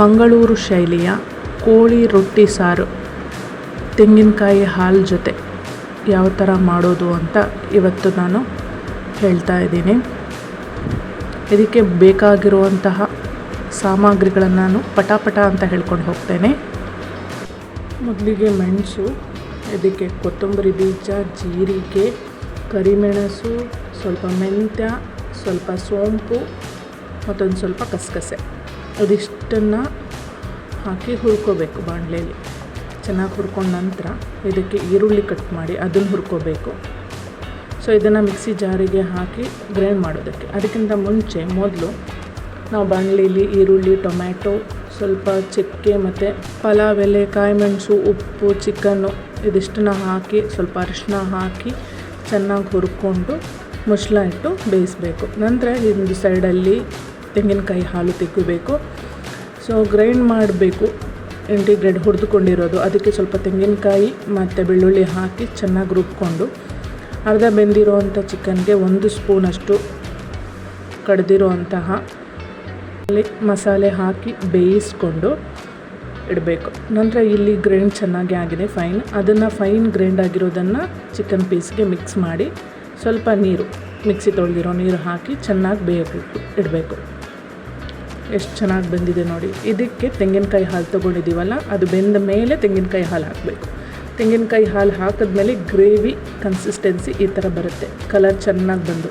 ಮಂಗಳೂರು ಶೈಲಿಯ ಕೋಳಿ ರೊಟ್ಟಿ ಸಾರು, ತೆಂಗಿನಕಾಯಿ ಹಾಲು ಜೊತೆ ಯಾವ ಥರ ಮಾಡೋದು ಅಂತ ಇವತ್ತು ನಾನು ಹೇಳ್ತಾ ಇದ್ದೀನಿ. ಇದಕ್ಕೆ ಬೇಕಾಗಿರುವಂತಹ ಸಾಮಗ್ರಿಗಳನ್ನು ನಾನು ಪಟ ಪಟ ಅಂತ ಹೇಳ್ಕೊಂಡು ಹೋಗ್ತೇನೆ. ಮೊದಲಿಗೆ ಮೆಣಸು, ಇದಕ್ಕೆ ಕೊತ್ತಂಬರಿ ಬೀಜ, ಜೀರಿಗೆ, ಕರಿಮೆಣಸು, ಸ್ವಲ್ಪ ಮೆಂತ್ಯ, ಸ್ವಲ್ಪ ಸೋಂಪು ಮತ್ತೊಂದು ಸ್ವಲ್ಪ ಕಸಗಸೆ ಇದಿಷ್ಟನ್ನು ಹಾಕಿ ಹುರ್ಕೋಬೇಕು ಬಾಣಲೆಯಲ್ಲಿ ಚೆನ್ನಾಗಿ ಹುರ್ಕೊಂಡ ನಂತರ ಇದಕ್ಕೆ ಈರುಳ್ಳಿ ಕಟ್ ಮಾಡಿ ಅದನ್ನು ಹುರ್ಕೋಬೇಕು. ಸೊ ಇದನ್ನು ಮಿಕ್ಸಿ ಜಾರಿಗೆ ಹಾಕಿ ಗ್ರೈಂಡ್ ಮಾಡೋದಕ್ಕೆ. ಅದಕ್ಕಿಂತ ಮುಂಚೆ ಮೊದಲು ನಾವು ಬಾಣಲೆಯಲ್ಲಿ ಈರುಳ್ಳಿ, ಟೊಮ್ಯಾಟೊ, ಸ್ವಲ್ಪ ಚಕ್ಕೆ ಮತ್ತು ಪಲಾವ್ ಎಲೆ, ಕಾಯಿಮೆಣಸು, ಉಪ್ಪು, ಚಿಕನ್ನು ಇದಿಷ್ಟನ್ನು ಹಾಕಿ ಸ್ವಲ್ಪ ಅರಿಶಿನ ಹಾಕಿ ಚೆನ್ನಾಗಿ ಹುರ್ಕೊಂಡು ಮುಚ್ಚಳ ಇಟ್ಟು ಬೇಯಿಸಬೇಕು. ನಂತರ ಒಂದು ಸೈಡಲ್ಲಿ ತೆಂಗಿನಕಾಯಿ ಹಾಲು ತೆಗಿಬೇಕು ಸೊ ಗ್ರೈಂಡ್ ಮಾಡಬೇಕು. ಇಂಟಿಗ್ರೇಟ್ ಹುರಿದುಕೊಂಡಿರೋದು. ಅದಕ್ಕೆ ಸ್ವಲ್ಪ ತೆಂಗಿನಕಾಯಿ ಮತ್ತು ಬೆಳ್ಳುಳ್ಳಿ ಹಾಕಿ ಚೆನ್ನಾಗಿ ರುಬ್ಕೊಂಡು, ಅರ್ಧ ಬೆಂದಿರೋವಂಥ ಚಿಕನ್ಗೆ ಒಂದು ಸ್ಪೂನಷ್ಟು ಕಡ್ದಿರೋ ಮಸಾಲೆ ಹಾಕಿ ಬೇಯಿಸ್ಕೊಂಡು ಇಡಬೇಕು. ನಂತರ ಇಲ್ಲಿ ಗ್ರೈಂಡ್ ಚೆನ್ನಾಗಿ ಆಗಿದೆ ಫೈನ್ ಅದನ್ನು ಫೈನ್ ಗ್ರೈಂಡ್ ಆಗಿರೋದನ್ನು ಚಿಕನ್ ಪೀಸ್ಗೆ ಮಿಕ್ಸ್ ಮಾಡಿ ಸ್ವಲ್ಪ ನೀರು, ಮಿಕ್ಸಿ ತೊಳೆದಿರೋ ನೀರು ಹಾಕಿ ಚೆನ್ನಾಗಿ ಬೇಯಬೇಕು ಇಡಬೇಕು. ಎಷ್ಟು ಚೆನ್ನಾಗಿ ಬಂದಿದೆ ನೋಡಿ. ಇದಕ್ಕೆ ತೆಂಗಿನಕಾಯಿ ಹಾಲು ತೊಗೊಂಡಿದ್ದೀವಲ್ಲ, ಅದು ಬೆಂದ ಮೇಲೆ ತೆಂಗಿನಕಾಯಿ ಹಾಲು ಹಾಕಬೇಕು. ತೆಂಗಿನಕಾಯಿ ಹಾಲು ಹಾಕಿದ್ಮೇಲೆ ಗ್ರೇವಿ ಕನ್ಸಿಸ್ಟೆನ್ಸಿ ಈ ಥರ ಬರುತ್ತೆ. ಕಲರ್ ಚೆನ್ನಾಗಿ ಬಂದು.